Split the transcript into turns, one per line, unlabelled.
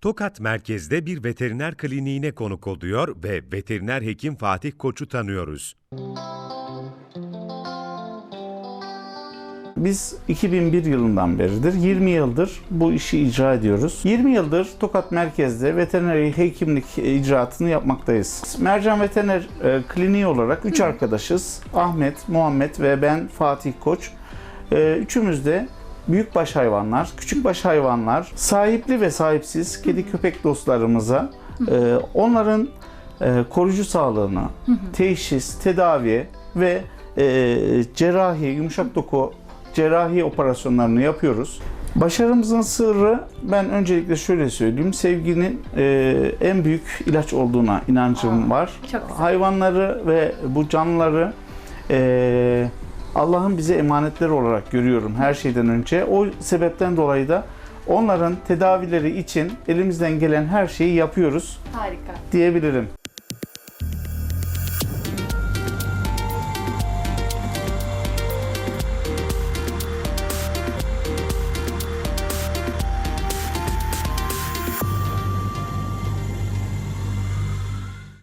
Tokat merkezde bir veteriner kliniğine konuk oluyor ve veteriner hekim Fatih Koç'u tanıyoruz.
Biz 2001 yılından beridir 20 yıldır bu işi icra ediyoruz. 20 yıldır Tokat merkezde veterineri hekimlik icraatını yapmaktayız. Mercan Veteriner e, Kliniği olarak 3 arkadaşız. Ahmet, Muhammed ve ben Fatih Koç. E, Üçümüz de büyükbaş hayvanlar, küçükbaş hayvanlar, sahipli ve sahipsiz kedi köpek dostlarımıza e, onların e, koruyucu sağlığını, teşhis, tedavi ve e, cerrahi, yumuşak doku cerrahi operasyonlarını yapıyoruz. Başarımızın sırrı ben öncelikle şöyle söyleyeyim. Sevginin e, en büyük ilaç olduğuna inancım var.
çok güzel.
Hayvanları ve bu canlıları e, Allah'ın bize emanetleri olarak görüyorum her şeyden önce. O sebepten dolayı da onların tedavileri için elimizden gelen her şeyi yapıyoruz
Harika.
diyebilirim.